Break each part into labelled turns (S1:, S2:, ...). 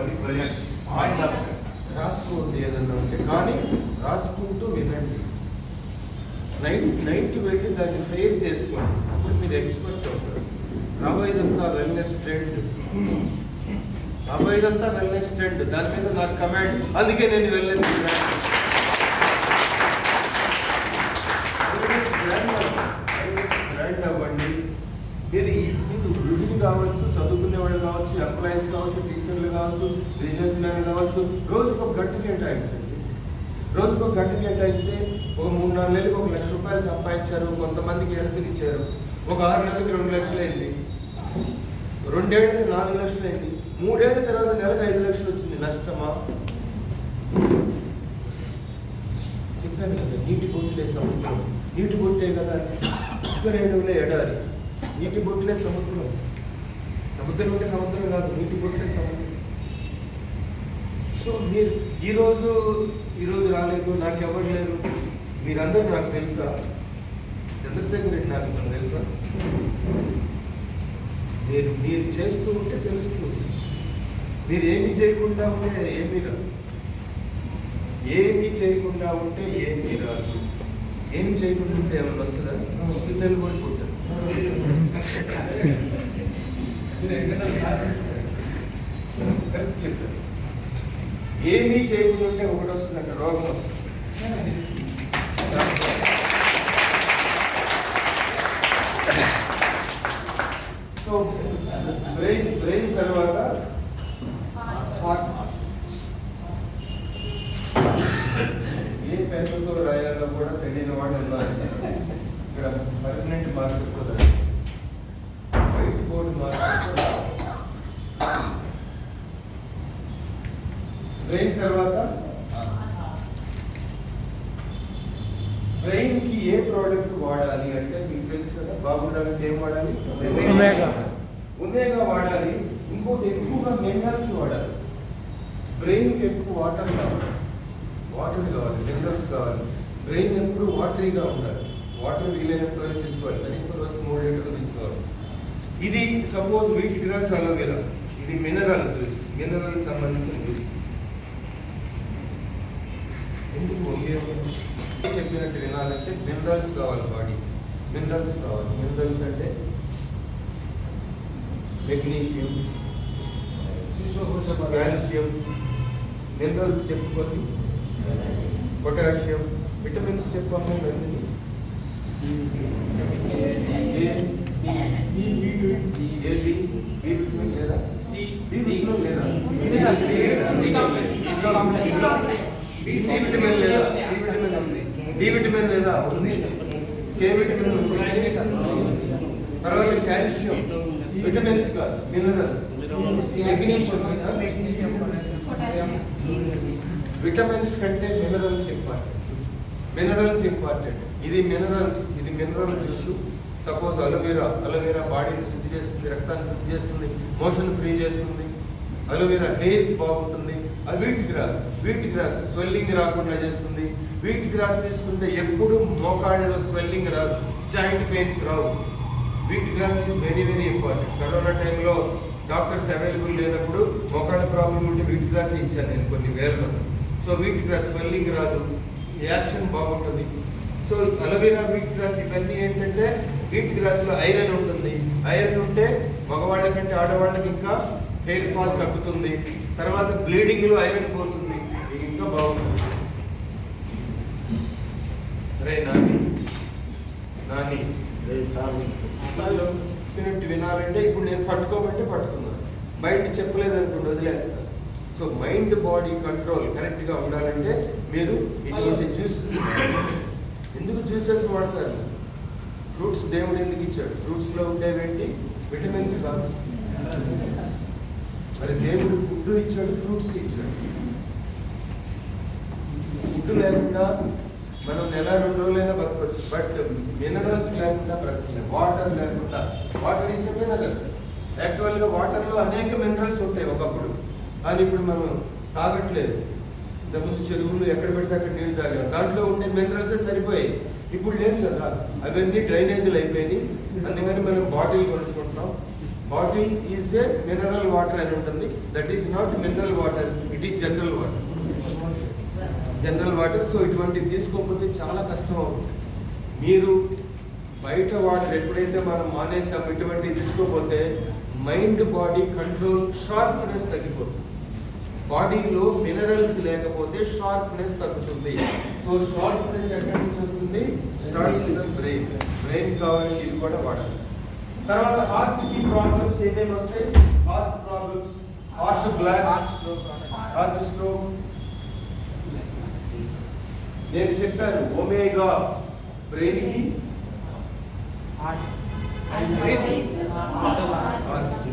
S1: రాసుకోవద్దు
S2: రాసుకోండి ఏదన్నా ఉంటే కానీ రాసుకుంటూ వినండి. నైట్ నైట్ వెళ్ళి దాన్ని ఫెయిల్ చేసుకోండి. అప్పుడు మీరు ఎక్స్పర్ట్ అవుతారు. రాబోయేదంతా వెల్నెస్ ట్రెండ్. రాబోయేదంతా వెల్నెస్ ట్రెండ్. దాని మీద నాకు కమాండ్. అందుకే నేను వెల్నెస్ బ్రాండ్ అవ్వండి. మీరు కావచ్చు చదువుకునే వాళ్ళు కావచ్చు ఎంప్లాయీస్ కావచ్చు టీచర్లు కావచ్చు బిజినెస్ మ్యాన్ కావచ్చు రోజుకు ఒక గంట కేటాయించండి. రోజుకు ఒక గంట కేటాయిస్తే ఒక మూడు నాలుగు నెలలకు ఒక లక్ష రూపాయలు సంపాదించారు కొంతమందికి హెల్త్ ఇచ్చారు. ఒక ఆరు నెలలకి రెండు లక్షలు అయింది రెండేళ్ళకి నాలుగు లక్షలు అయింది మూడేళ్ళ తర్వాత నెలకు ఐదు లక్షలు వచ్చింది నష్టమా? చెప్పాను కదా నీటి బొట్లే సముద్రం. నీటి బొట్టే కదా ఇసుక రేణువులే ఎడారి. నీటి బొట్లే సముద్రం. సముద్రం అంటే సముద్రం కాదు నీటి బొట్లే సముద్రం. సో మీరు ఈరోజు ఈరోజు రాలేదు నాకు ఎవరు లేరు? మీరందరూ నాకు తెలుసా? చంద్రశేఖర్ రెడ్డి నాకు మీకు తెలుసా? మీరు మీరు చేస్తూ ఉంటే తెలుస్తుంది మీరు ఏమి చేయకుండా ఉంటే ఏమీ రాదు. ఏమి చేయకుండా ఉంటే ఏమీ రాదు. ఏమి చేయకుండా ఉంటే ఏమైనా వస్తుందా? పిల్లలు కూడా పుట్టారు కరెక్ట్ చెప్పారు ఏమీ చేయకుండా ఒకటి వస్తుంది అక్కడ రోగం వస్తుంది. సో బ్రెయిన్ బ్రెయిన్ తర్వాత ఏ పెన్నుతో రాయాలో కూడా తెలియని వాడు ఉన్నారు ఇక్కడ పర్మనెంట్ మార్కెట్ కూడా బోర్డ్ బ్రెయిన్ తర్వాత? బ్రెయిన్కి ఏ ప్రోడక్ట్ వాడాలి అంటే మీకు తెలుసు కదా బాగుండాలంటే ఏం వాడాలి.
S3: ఒమేగా.
S2: వాడాలి. ఇంకోటి ఎక్కువగా మినరల్స్ వాడాలి. బ్రెయిన్కి ఎక్కువ వాటర్ కావాలి. వాటర్ కావాలి మినరల్స్ కావాలి. బ్రెయిన్ ఎప్పుడు వాటరీగా ఉండాలి. వాటర్ వీలైనంత వరకు తీసుకోవాలి. కనీసం రోజు మూడు లీటర్లు తీసుకోవాలి ఇది suppose wheat grass aloe vera ఇది మినరల్ జ్యూస్ మినరల్ సంబంధించిన జ్యూస్ ఎందుకు చెప్పినట్టు వినాలంటే మినరల్స్ కావాలి బాడీ మినరల్స్ కావాలి మినరల్స్ అంటే మెగ్నీషియం కాల్షియం మినరల్స్ చెప్పుకొని పొటాషియం విటమిన్స్ చెప్పాము విటమిన్ లేదా సి లేదా సి ఉంది డి విటమిన్ లేదా ఉంది కే విటమిన్ ఉంది తర్వాత కాల్షియం విటమిన్స్ మినరల్స్ విటమిన్స్ కంటే మినరల్స్ ఇంపార్టెంట్. Minerals important. ఇది మినరల్స్ ఇది mineral juice suppose aloe vera aloe vera బాడీని శుద్ధి చేస్తుంది రక్తాన్ని శుద్ధి చేస్తుంది మోషన్ ఫ్రీ చేస్తుంది. అలోవెరా హెయిర్ బాగుంటుంది. ఆ wheat grass wheat grass swelling రాకుండా చేస్తుంది. వీట్ గ్రాస్ తీసుకుంటే ఎప్పుడు మోకాళ్ళలో స్వెల్లింగ్ రాదు joint pains Rao. Wheat grass is very very important corona టైంలో డాక్టర్స్ అవైలబుల్ లేనప్పుడు మోకాళ్ళ ప్రాబ్లం ఉంటే వీట్ గ్రాస్ ఇచ్చాను నేను కొన్ని వేలలో సో వీట్ గ్రాస్ స్వెల్లింగ్ రాదు. యాక్షన్ బాగుంటుంది. So aloe vera wheat grass ఇవన్నీ ఏంటంటే వీట్ గ్రాస్లో ఐరన్ ఉంటుంది. ఐరన్ ఉంటే మగవాళ్ళ కంటే ఆడవాళ్ళకి ఇంకా హెయిర్ ఫాల్ తగ్గుతుంది. తర్వాత బ్లీడింగ్లో ఐరన్ పోతుంది. ఇంకా బాగుంటుంది. రే నాని. నాని. చెప్పినట్టు వినాలంటే ఇప్పుడు నేను పట్టుకోమంటే పట్టుకున్నాను మైండ్ చెప్పలేదు అనుకోండి వదిలేస్తాను సో మైండ్ బాడీ కంట్రోల్ కరెక్ట్గా ఉండాలంటే మీరు ఇటువంటి జ్యూసెస్ ఎందుకు జ్యూసెస్ వాడతారు? ఫ్రూట్స్ దేవుడు ఎందుకు ఇచ్చాడు? ఫ్రూట్స్లో ఉండేవేంటి? విటమిన్స్ కాదు మరి దేవుడు ఫుడ్ ఇచ్చాడు ఫ్రూట్స్ ఇచ్చాడు. ఫుడ్ లేకుండా మనం నెల రెండు రోజులైనా బతకవచ్చు. బట్ మినరల్స్ లేకుండా బ్రతకలేదు వాటర్ లేకుండా. Water is mineral. యాక్చువల్గా వాటర్లో అనేక మినరల్స్ ఉంటాయి ఒకప్పుడు. కానీ ఇప్పుడు మనం తాగట్లేదు. ఇంతకుముందు చెరువులు ఎక్కడ పెడితే అక్కడ నీళ్ళు తాగాం దాంట్లో ఉండే మినరల్సే సరిపోయాయి. ఇప్పుడు లేదు కదా. అవన్నీ డ్రైనేజీలు అయిపోయినాయి. అందుకని మనం bottle కొనుక్కుంటున్నాం. Bottle is a mineral water అని ఉంటుంది. That is not mineral water it is general water general water so ఇటువంటివి తీసుకోకపోతే చాలా కష్టం అవుతుంది. మీరు బయట వాటర్ ఎప్పుడైతే మనం మానేసాం ఇటువంటివి తీసుకోకపోతే మైండ్ బాడీ కంట్రోల్ షార్ప్నెస్ తగ్గిపోతుంది. బాడీలో మినరల్స్ లేకపోతే షార్ప్నెస్ తగ్గుతుంది. సో షార్ప్నెస్ ఎక్కడి నుంచి వస్తుంది? Starts brain. బ్రెయిన్ కావాలి ఇది కూడా వాడాలి. తర్వాత హార్ట్కి ప్రాబ్లమ్స్ ఏమేమి వస్తాయి? Heart problems heart block heart stroke నేను చెప్పాను ఒమేగా బ్రెయిన్కి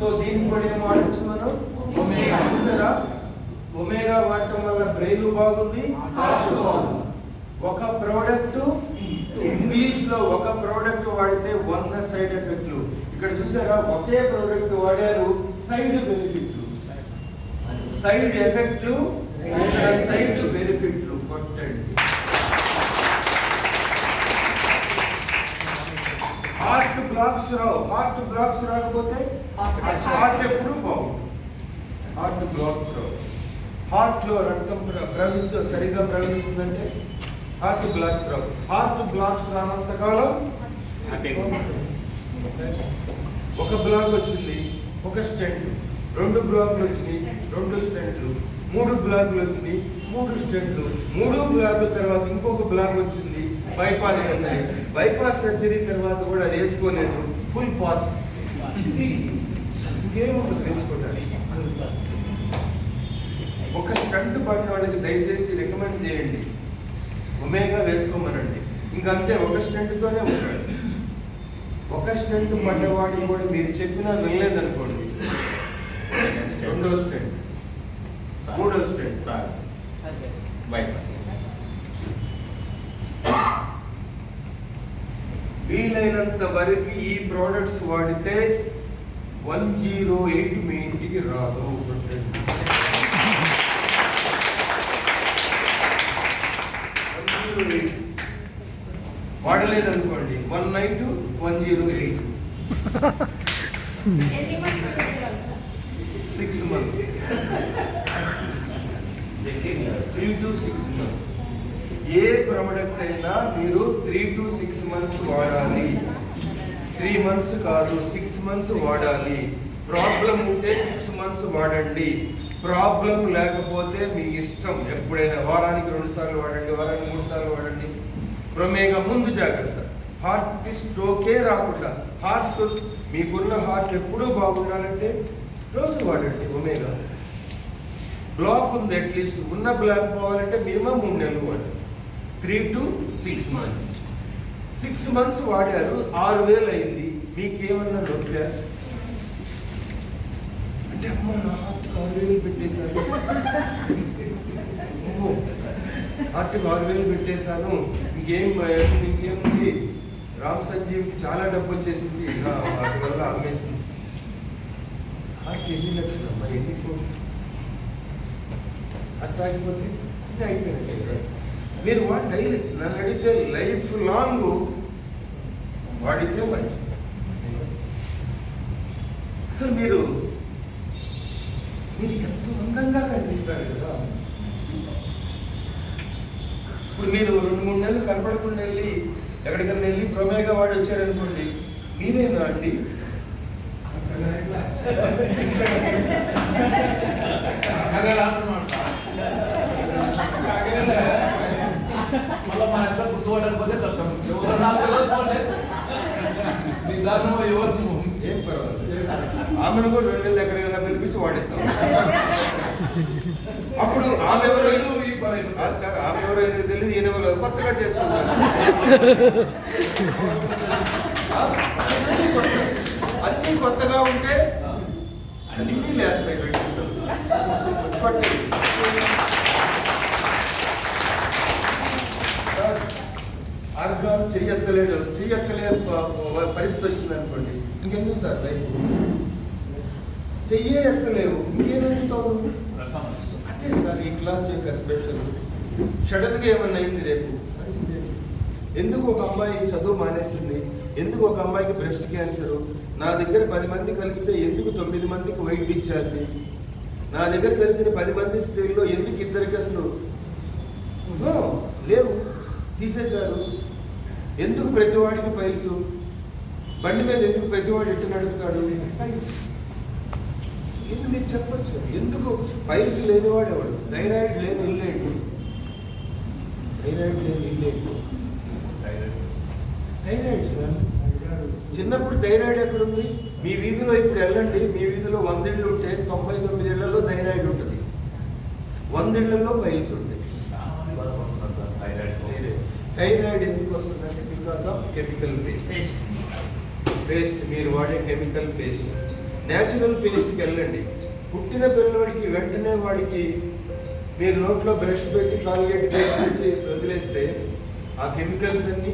S2: సో దీనికి కూడా ఏం వాడచ్చు మనం? ఒమేగా. చూసారా? ఒమేగా వాడటం వల్ల బ్రెయిన్ బాగుంది? ఒక ప్రోడక్ట్ ఇంగ్లీష్లో ఒక ప్రోడక్ట్ వాడితే వంద సైడ్ ఎఫెక్ట్లు. ఇక్కడ చూసారా ఒకే ప్రోడక్ట్ వాడారు సైడ్ బెనిఫిట్లు. సైడ్ ఎఫెక్ట్లు ఇక్కడ సైడ్ బెనిఫిట్లు. కొట్టండి. హార్ట్ బ్లాక్స్ రావు. హార్ట్ బ్లాక్స్ రాకపోతే హార్ట్ ఎప్పుడు బాగుంది హార్ట్ బ్లాక్స్ రావు. హార్ట్లో రక్తం ప్ర- ప్రవహించ సరిగ్గా ప్రవహిస్తుందంటే హార్ట్ బ్లాక్స్ రావు. హార్ట్ బ్లాక్స్ రానంత కాలం ఒక బ్లాక్ వచ్చింది ఒక స్టెంట్. రెండు బ్లాక్లు వచ్చినాయి రెండు స్టెంట్లు. మూడు బ్లాక్లు వచ్చినాయి మూడు స్టెంట్లు. మూడు బ్లాక్ల తర్వాత ఇంకొక బ్లాక్ వచ్చింది బైపాస్ సర్జరీ. బైపాస్ సర్జరీ తర్వాత కూడా వేసుకోలేదు. Full pass. ఇంకేముండదు వేసుకోవడానికి ఒక స్టంట్ పడిన వాళ్ళకి దయచేసి రికమెండ్ చేయండి. ఒమేగా వేసుకోమనండి. ఇంకంతే ఒక స్టెంట్తోనే ఉంటాడు ఒక స్టెంట్ పడ్డవాడికి కూడా మీరు చెప్పినా వినలేదనుకోండి. రెండో స్టెంట్ మూడో స్టెంట్.
S1: బైపాస్
S2: వీలైనంత వరకు ఈ ప్రోడక్ట్స్ వాడితే వన్ జీరో ఎయిట్ మీ ఇంటికి రాదు. వాడలేదనుకోండి. One night one zero eight six months three to six months A product అయినా మీరు త్రీ టు సిక్స్ మంత్స్ వాడాలి. త్రీ మంత్స్ కాదు సిక్స్ మంత్స్ వాడాలి. ప్రాబ్లం ఉంటే సిక్స్ మంత్స్ వాడండి. ప్రాబ్లం లేకపోతే మీ ఇష్టం. ఎప్పుడైనా వారానికి రెండు సార్లు వాడండి వారానికి మూడు సార్లు వాడండి. ప్రమేగా ముందు జాగ్రత్త. హార్ట్ స్ట్రోకే రాకుండా హార్ట్ మీకున్న హార్ట్ ఎప్పుడూ బాగుండాలంటే రోజు వాడండి ఒమేగా. బ్లాక్ ఉంది అట్లీస్ట్ ఉన్న బ్లాక్ పోవాలంటే మినిమం మూడు నెలలు వాడాలి three to six months six months వాడారు ఆరు వేలు అయింది. మీకేమన్నా నొప్పా? అంటే అమ్మ నా హార్ట్కి ఆరు వేలు పెట్టేశాను. అమ్మో, హార్ట్కి ఆరు వేలు పెట్టేశాను. ఇంకేం ఇంకేముంది? రామ్ సంజీవ్కి చాలా డబ్బు వచ్చేసింది నా వాటి వల్ల అమ్మేసింది నాకు ఎన్ని లక్షలు అమ్మా? ఎన్ని కోట్లు అట్లా అయిపోతే ఇది అయిపోయినట్టే కదా. మీరు వాడు డైలీ నన్ను అడిగితే లైఫ్ లాంగ్ వాడితే మంచిది. అసలు మీరు మీరు ఎంతో అందంగా కనిపిస్తారు కదా? ఇప్పుడు మీరు రెండు మూడు నెలలు కనపడకుండా వెళ్ళి ఎక్కడికైనా వెళ్ళి ప్రమేగా వాడు వచ్చారనుకోండి మీరేనా అండి?
S1: మళ్ళీ మా ఇంట్లో గుర్తుపడకపోతే కష్టం ఎవరు నీ ఎవరు
S2: ఏం పర్వాలేదు ఆమెను కూడా రెండు నెలలు ఎక్కడికైనా పిలిపించి వాడిస్తాం. అప్పుడు ఆమె ఎవరైనా
S1: ఈ
S2: సార్ ఆమె ఎవరైనా తెలియదు ఈయన ఎవరో కొత్తగా చేసుకుంటారు అన్ని అన్నీ అన్నీ కొత్తగా ఉంటే అన్నీ లేస్తాయి అర్థం పట్టండి. సార్, చెయ్యత్తలేడు చెయ్యత్తలేని పరిస్థితి వచ్చింది అనుకోండి. ఇంకెందుకు సార్ లైఫ్? చెయ్యే ఎత్తలేవు ఇంకేమెత్తుతావు అదే సార్ ఈ క్లాస్ యొక్క స్పెషల్. సడన్గా ఏమన్నా అయింది రేపు? పరిస్థితి? ఎందుకు ఒక అమ్మాయి చదువు మానేసింది? ఎందుకు ఒక అమ్మాయికి బ్రెస్ట్ క్యాన్సర్? నా దగ్గర పది మంది కలిస్తే ఎందుకు తొమ్మిది మందికి వైట్ డిశ్చార్జ్ నా దగ్గర కలిసిన పది మంది స్త్రీల్లో ఎందుకు ఇద్దరికి అసలు లేవు. తీసేశారు. ఎందుకు ప్రతివాడికి పైల్స్ బండి మీద ఎందుకు ప్రతివాడు ఎట్టు నడుపుతాడు ఇది మీరు చెప్పొచ్చు. ఎందుకు? పైల్స్ లేనివాడు ఎవడు? థైరాయిడ్ లేని ఇల్లేంటి థైరాయిడ్ లేని ఇల్లేంటి థైరాయిడ్ సార్. చిన్నప్పుడు థైరాయిడ్ ఎక్కడుంది? మీ వీధిలో ఇప్పుడు వెళ్ళండి. మీ వీధిలో వందేళ్ళు ఉంటే తొంభై తొమ్మిది ఏళ్ళలో థైరాయిడ్ ఉంటుంది. వందేళ్ళలో పైల్స్ ఉంటాయి. థైరాయిడ్ ఎందుకు వస్తుందంటే because of chemical paste paste మీరు వాడే కెమికల్ పేస్ట్ న్యాచురల్ పేస్ట్కి వెళ్ళండి. పుట్టిన పిల్లవాడికి వెంటనే వాడికి మీరు నోట్లో బ్రష్ పెట్టి కాల్గేట్ పేస్ట్ పెట్టి వదిలేస్తే ఆ కెమికల్స్ అన్నీ?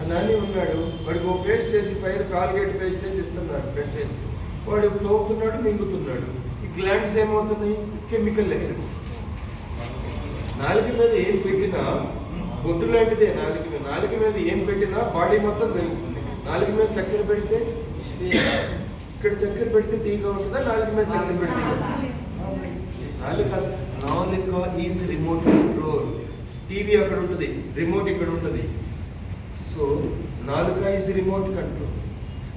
S2: అలానే నాని ఉన్నాడు. వాడికి ఓ పేస్ట్ చేసి పైన కాల్గేట్ పేస్ట్ చేసి ఇస్తున్నారు బ్రష్ చేసి. వాడు తోపుతున్నాడు మింగుతున్నాడు ఈ గ్లాండ్స్ ఏమవుతున్నాయి? కెమికల్ ఎఫెక్ట్ నాలుక మీద ఏం పెట్టినా బొడ్డు లాంటిదే నాలుక మీద. నాలుక మీద ఏం పెట్టినా బాడీ మొత్తం తెలుస్తుంది. నాలుక మీద చక్కెర పెడితే ఇక్కడ చక్కెర పెడితే తీగా ఉంటుందా? నాలుక మీద చక్కెర పెడితే నాలుక నాలుక ఈజ్ రిమోట్ కంట్రోల్. టీవీ అక్కడ ఉంటుంది. రిమోట్ ఇక్కడ ఉంటుంది. సో నాలుక ఈజ్ రిమోట్ కంట్రోల్.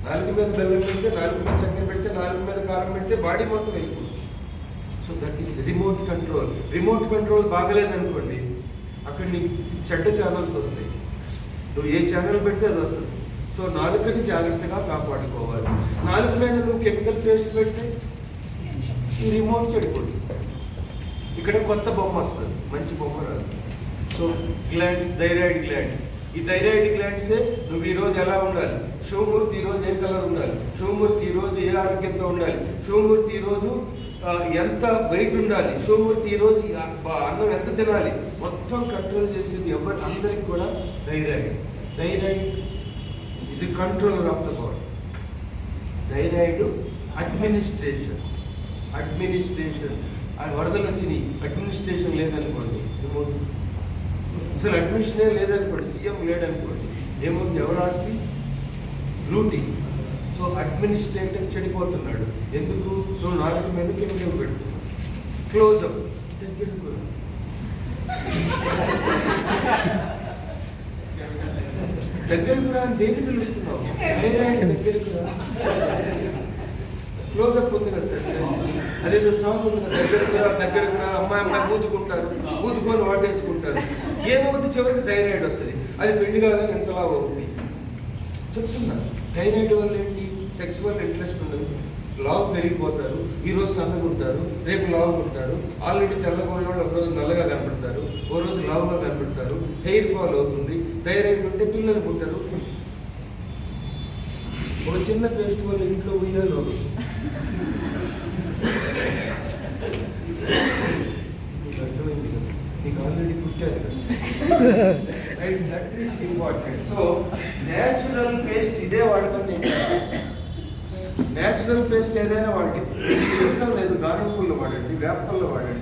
S2: నాలుక మీద బెల్లం పెడితే నాలుక మీద చక్కెర పెడితే నాలుక మీద కారం పెడితే బాడీ మొత్తం వెళ్ళిపోతుంది. So that is remote control. Remote control బాగలేదనుకోండి అక్కడ నీకు చెడ్డ ఛానల్స్ వస్తాయి. నువ్వు ఏ ఛానల్ పెడితే అది వస్తుంది. సో నాలుకని జాగ్రత్తగా కాపాడుకోవాలి. నాలుక మీద నువ్వు కెమికల్ పేస్ట్ పెడితే ఈ రిమోట్ చెడిపోతుంది. ఇక్కడ కొత్త బొమ్మ వస్తుంది. మంచి బొమ్మ రాదు. So glands thyroid glands. ఈ థైరాయిడ్ గ్లాండ్సే నువ్వు ఈ రోజు ఎలా ఉండాలి? షోమూర్తి ఈరోజు రోజు ఏ కలర్ ఉండాలి? షోమూర్తి ఈరోజు రోజు ఏ ఆరోగ్యంతో ఉండాలి? షోమూర్తి ఈరోజు రోజు ఎంత వెయిట్ ఉండాలి? షోమూర్తి ఈరోజు రోజు అన్నం ఎంత తినాలి? మొత్తం కంట్రోల్ చేసేది ఎవరు? అందరికి కూడా thyroid. Thyroid the controller of the body thyroid administration administration ఆ వరదలు వచ్చినాయి. అడ్మినిస్ట్రేషన్ లేదనుకోండి ఏమవుతుంది? అసలు అడ్మినిస్ట్రేషన్ లేదనుకోండి సీఎం లేడనుకోండి ఏమవుతుంది? ఎవరు ఆస్తి? లూటీ సో అడ్మినిస్ట్రేటర్ చెడిపోతున్నాడు. ఎందుకు? నువ్వు నాలుగు మీద కెమికల్ పెడుతున్నావు. క్లోజ్ అప్ దగ్గర కూడా దగ్గరకు రా అని దేన్ని పిలుస్తున్నావు? దగ్గరకు రా. క్లోజప్ ఉంది కదా సార్? అదేదో సాంగ్ ఉంది కదా దగ్గరకు రా దగ్గరకు రా అమ్మాయి అమ్మాయి ఊదుకుంటారు. ఊదుకొని వాటేసుకుంటారు. ఏమవుతుంది చివరికి థైరాయిడ్ వస్తుంది. అది పెళ్ళి కాగానే ఎంతలా అవుతుంది చెప్తున్నా. థైరాయిడ్ వల్ల ఏంటి? సెక్సువల్ ఇంట్రెస్ట్ ఉండదు. లావు పెరిగిపోతారు. ఈరోజు రోజు సన్నగా ఉంటారు. రేపు లావుగా ఉంటారు. ఆల్రెడీ తెల్లగా ఒకరోజు వాళ్ళు నల్లగా కనపడతారు. ఓ రోజు లావుగా కనపడతారు. హెయిర్ ఫాల్ అవుతుంది. థైరాయిడ్ ఉంటే పిల్లలు పుట్టారు ఒక చిన్న పేస్ట్ వల్ల ఇంట్లో ఉయ్యాలో నీకు ఆల్రెడీ పుట్టారు and that is important so natural paste ఇదే వాడమని న్యాచురల్ పేస్ట్ ఏదైనా వాడండి. ఇష్టం లేదు గానుగ వాడండి వేప వాడండి.